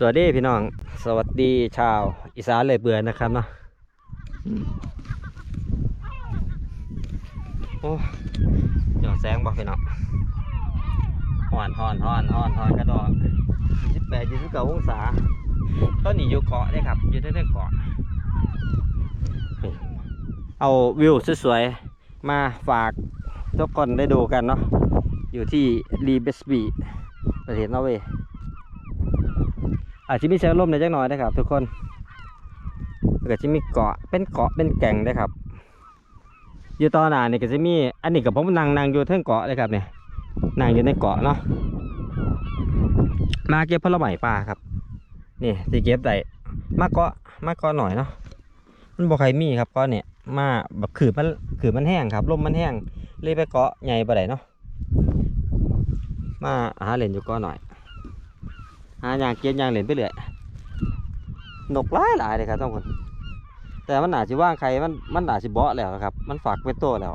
สวัสดีพี่น้อง สวัสดีชาวอีสานเลยเบื่อนะครับเนาะโอ้ยอดแสงบอกพี่น้องฮอนฮอนฮอนฮอนฮอนกระดอกยี่สิบแปดยี่สิบเก้าองศาตอนนี้อยู่เกาะเลยครับ อยู่ที่เกาะ เอาวิวสวยๆ มาฝากทุกคนได้ดูกันเนาะ อยู่ที่รีเบสบีประเทศนอร์เวย์ อาจจะมีเชื้อลมในจักหน่อยนะครับ ทุกคนแล้วก็จะมีเกาะเป็นเกาะเป็นแก่งนะครับ อยู่ตอนหน้านี่ก็จะมีอันนี้กับผมนั่งนั่งอยู่เทิงเกาะเลยครับเนี่ยนั่งอยู่ในเกาะเนาะมาเก็บผลไม้ป่าครับ นี่ที่เก็บได้มาเกาะมาเกาะหน่อยเนาะมันบ่ใครมีครับเกาะเนี่ยมาแบบขืนมันขืนมันแห้งครับลมมันแห้งเลยไปเกาะใหญ่บ่ได้เนาะมาหาเล่นอยู่เกาะหน่อย หาอย่างเกียนอย่างเหรียญไปเรื่อยนกหลายหลายเลยครับทุกคนแต่มันหนาสิว่างใครมันมันหนาสิเบาะแล้วครับ มันฝากเป็นตัวแล้ว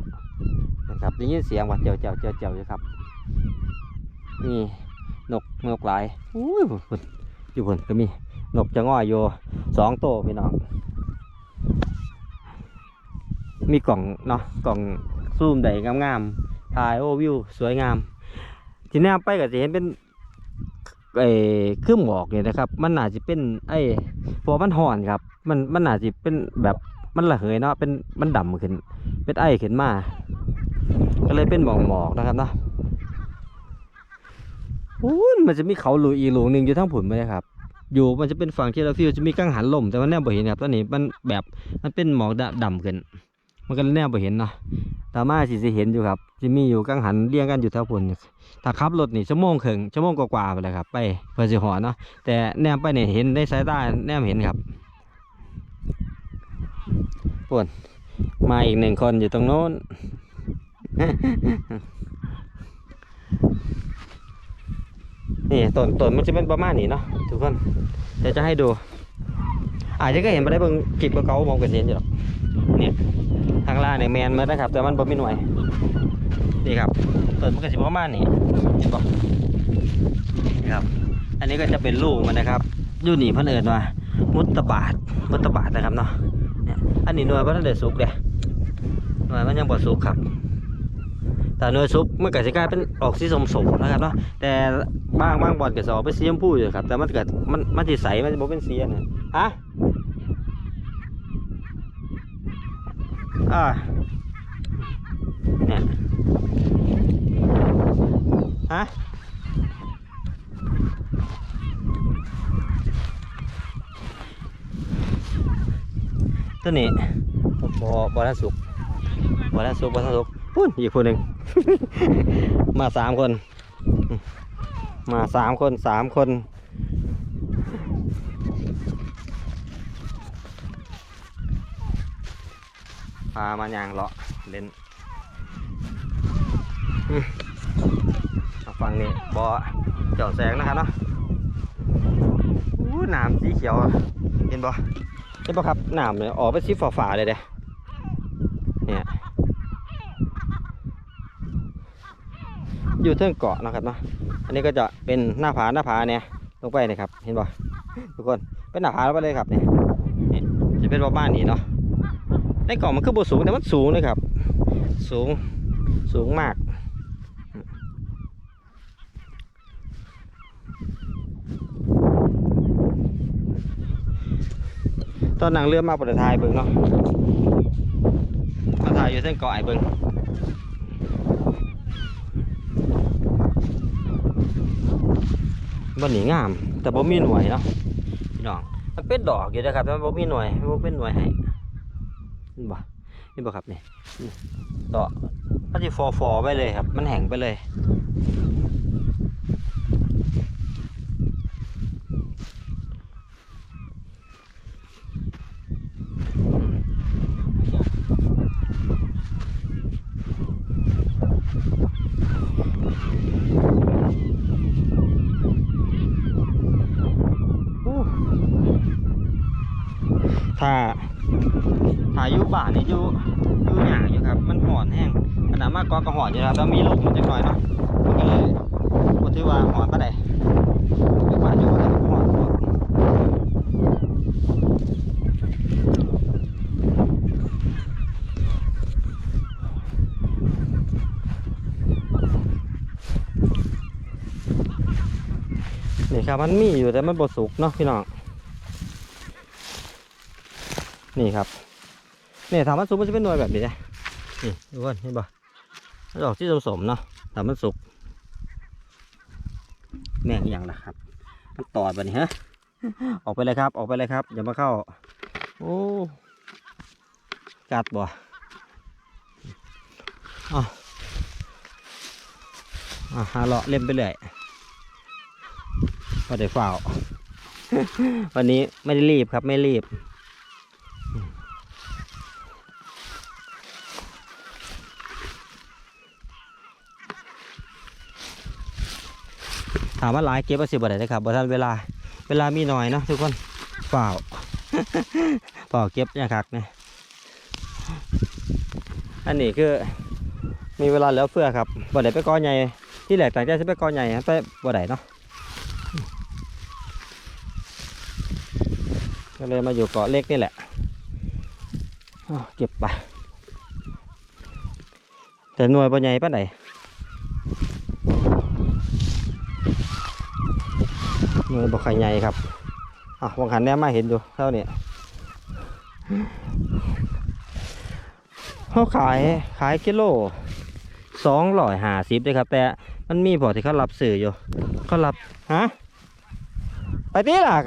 นะครับได้ยินเสียงว่าเจียวเจียวเจียวเจียวอยู่ครับ นี่นกนกหลายอุ้ยพุ่นอยู่พุ่นก็มีนกจะง่อยอยู่สองตัวพี่น้องมีกล่องเนาะกล่องซูมใดงามๆถ่ายโอวิวสวยงาม ที่แนมไปก็จะเห็นเป็น ไอ้เครื่องหมอกเนี่ยนะครับ มันน่าจะเป็น ไอ้พอมันห่อนครับ มันมันน่าจะเป็นแบบมันระเหยเนาะเป็นมันดำขึ้น เป็นไอ้ขึ้นมา ก็เลยเป็นหมอกหมอกๆนะครับเนาะมันจะมีเขาหลุยอีหลวงหนึ่งอยู่ทั้งผุนไหมครับ อยู่มันจะเป็นฝั่งที่เราฟิวจะมีกังหันลมแต่ว่าแนบบ่เห็นครับตอนนี้มันแบบมันเป็นหมอกดำดำขึ้น มันก็แนบบ่เห็นเนาะตามาสิสิเห็นอยู่ครับจะมีอยู่กังหันเรียงกันอยู่แถวผุนถ้าขับรถนี่ชั่วโมงครึ่งชั่วโมงกว่าๆไปเลยครับ ไปเพื่อสิหอเนาะแต่แนมไปเนี่ยเห็นได้สายตาแนมเห็นครับปวนมาอีกหนึ่งคนอยู่ตรงโน้นนี่ต้นต้นมันจะเป็นประมาณนี้เนาะทุกคนเดี๋ยวจะให้ดู อาจจะก็เห็นไปได้บิ่งคลิปเก่าๆมองกันเห็นอยู่หรอกเนี่ยางล่างเนี่ยแมนมานะครับ แต่มันบ่มีหน่วยนี่ครับต้นมันก็สิประมาณนี้เห็นปะนี่ครับ อันนี้ก็จะเป็นลูกมันนะครับยู่นี่พิ่นเอิญว่ามุตตบาทมุตตบาทนะครับเนาะเนี่ยอันนี้หน่วยมันได้สุกเลยหน่วยมันยังบ่สุกครับแต่หน่วยสุกมันก็สิกลายเป็นออกสีสมๆนะครับเนาะแต่บางบางบอลก็สออกเป็นสีชมพูอยู่ครับแต่มันเกิดมันมันสิใสมันจะบ่เป็นสีอันนะฮะ อ่าเนี่ยฮะตัวนี้บอบอทันสุกบอทันสุกบอทันสุกพุ่นอีกคนหนึ่ง มาสามคน มาสามคนสามคน พามายางเลาะเล่นฝั่งนี้บ่อเจ่อแสงนะครับเนาะอู้น้ำสีเขียวเห็นบ่เห็นบ่ครับน้ำเนี่ยออกเป็นสีฟ้าๆเลยเด้เนี่ยอยู่เทิงเกาะนะครับเนาะอันนี้ก็จะเป็นหน้าผาหน้าผาเนี่ยลงไปนะครับ เห็นบ่ทุกคนเป็นหน้าผาลงไปเลยครับเนี่ยนี่จะเป็นประมาณนี้เนาะ ในเกาะมันคือบสูงแต่มันสูงเลยครับ สูงสูงมาก ตอนนังเรือมาประทศไทยเบิ่งเนาะมาถ่ายอยู่เส้นเกาะไอเบิ่งบนนี้งาม แต่บ่มีหน่วยเนาะพี่น้องมันเป็นดอกอยู่นะครับแต่บ่มีหน่วยบ่เป็นหน่วยให้ นี่บ่เห็นบ่ครับนี่นี่ดอมันจะฟอฟอไปเลยครับ มันแห้งไปเลยถ้าายุ่บ่านนี่อยุ่ยุ่หยางอยู่ครับ มันห่อนแห้งขนาดมากกว่ากระหอนอยู่ครับแล้วมีลูกมันจะหน่อยเนาะมันก็เลยพูดที่ว่าห่อนก็ไดอยู่บ้านอยู่อะไรหอนนี่ครับมันมีอยู่แต่มันบดสุกเนาะพี่น้องนี่ครับ นี่ถามมันสุกมันจะเป็นหน่วยแบบนี้นะนี่ทุกคนเห็นปะมันออกที่สมๆเนาะถามมันสุกแม่งอย่างนะครับมันตอดแบบนี้ฮะออกไปเลยครับ ออกไปเลยครับ อย่ามาเข้า โอ้กัดบ่อะอะหาเลาะเล่นไปเลยพอได้ฝ่าวันนี้ไม่ได้รีบครับไม่รีบ ถามว่าหลายเก็บเอาสิบ่ได้นะครับบ่ทันเวลาเวลามีหน้อยเนาะทุกคนฝ่าวฝ่าเก็บเนี่ยครับเนี่ยอันนี้คือมีเวลาเหลือเฟือครับบ่ได้ไปกอใหญ่ที่แหลกต่างใจจะไปกอใหญ่ไปบ่ได้เนาะก็เลยมาอยู่เกาะเล็กนี่แหละเก็บไปแต่หน่วยบ่ใหญ่ปานใหน่ วยบ่ค่อยใหญ่ครับอะวงหันแน่มาเห็นอยู่เท่านี้เขาขายขายกิโลสองร้อยห้าสิบเลยครับ แต่มันมีพอที่เขารับสื่ออยู่เขารับฮะไปตีล่ะ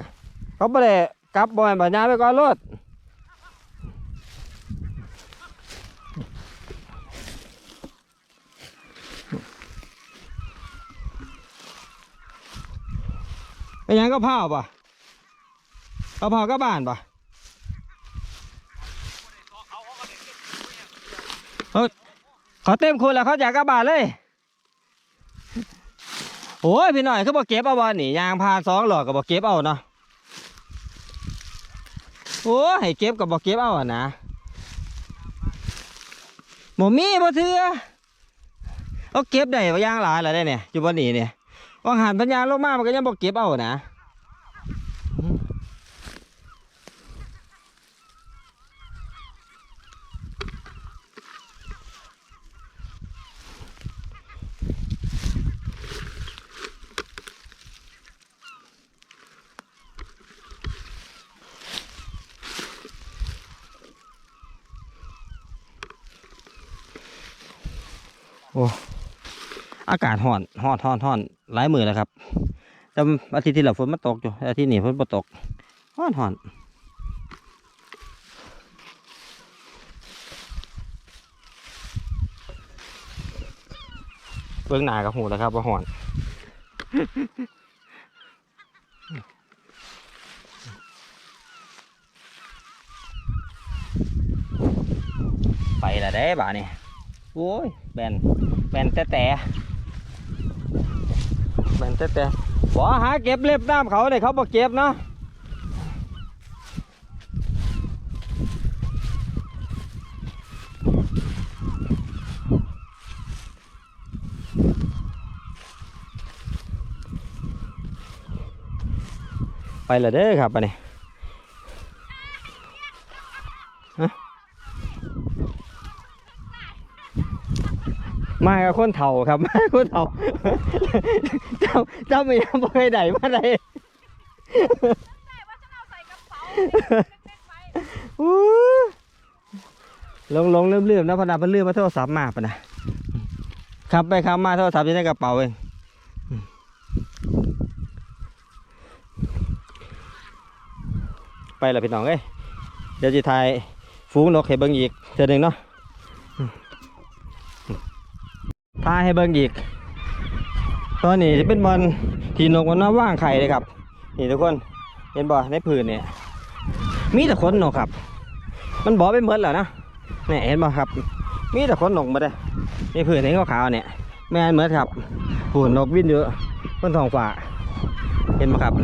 เขาไปเลยกลับบ่อยบ่ยาไปก่อนรถ ไปยังก็เผาป่ะก็เผาก็บ้านป่ะเขาเขาเต็มคุณแล้วเขาอยากกบ้านเลยโอ้ยพี่หน่อยคือบอกเก็บเอาบอลนี่ยางพาสองหลอดกับอกเก็บเอาเนาะโอ้ยให้เก็บกับบอกเก็บเอาอะนะหมมีบ่เถือเอาเก็บได้ยางหลายแล้วได้เนี่ยอยู่บนนี้เนี่ย ว่างหันปัญญางลงมามันก็ยังบอกเก็บเอานะโอ้ อากาศห่อนห่อนห่อนห่อนหลายมือแล้วครับ แต่อาทิตย์ที่แล้วฝนมันตกอยู่อาทิตย์นี้ฝนบ่ตกห่อนห่อนเบื้องหน้ากับหูแล้วครับว่าห่อนไปละเด้บ่านี่โอ้ยแบนแบนแต่แต่ แบนแต่แต่บ่หาเก็บเล็บน้ำเขาเลยเขาบอกเก็บเนาะไปละเด้อครับอันนี้ มากับคนเฒ่าครับมากับคนเฒ่าเจ้าเจ้าไม่ยังบ่เคยได้มาได้แต่ว่าฉันเอาใส่กระเป๋าเล็กๆไว้อู้ลงลงเริ่มเลื่อมนะพนักเพิ่นเลื่อมมาโทรศัพท์มาปะนะขับไปขับมาโทรศัพท์อยู่ในกระเป๋าเองไปละพี่น้องเอ้ยเดี๋ยวจะถ่ายฟูงนกให้เบิ่งอีกเทื่อหนึงเนาะ ถ่าให้เบิ่งอีก ตอนนี้จะเป็นบอลที่นกมันมาว่างไข่เลยครับ นี่ทุกคน เห็นบ่ในผืนเนี่ยมีแต่ขนนกครับ มันบอไปหมดแล้วนะเนี่ยเห็นบ่ครับ มีแต่ขนนกมาเลยนี่ผืนนี้ขาวๆเนี่ยแม่นเหมือนครับผูนนกวิ่นเยอะบนท้องฟ้าเห็นไหมครับ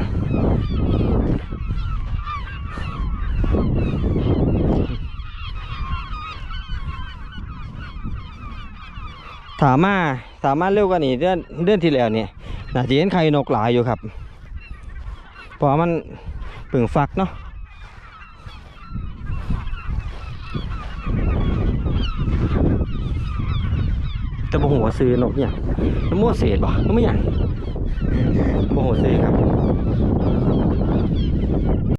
ถามมาถสามมาเร็วกว่านี้เดือนเดือนที่แล้วเนี่ยน่าจะเห็นไข่นกหลายอยู่ครับเพราะมันเปึ่งฟักเนาะแต่บ่หัวซื้อนกเนี่ยมั่วเศษบ่ก็ไม่อย่างโอ้โหซื้อครับ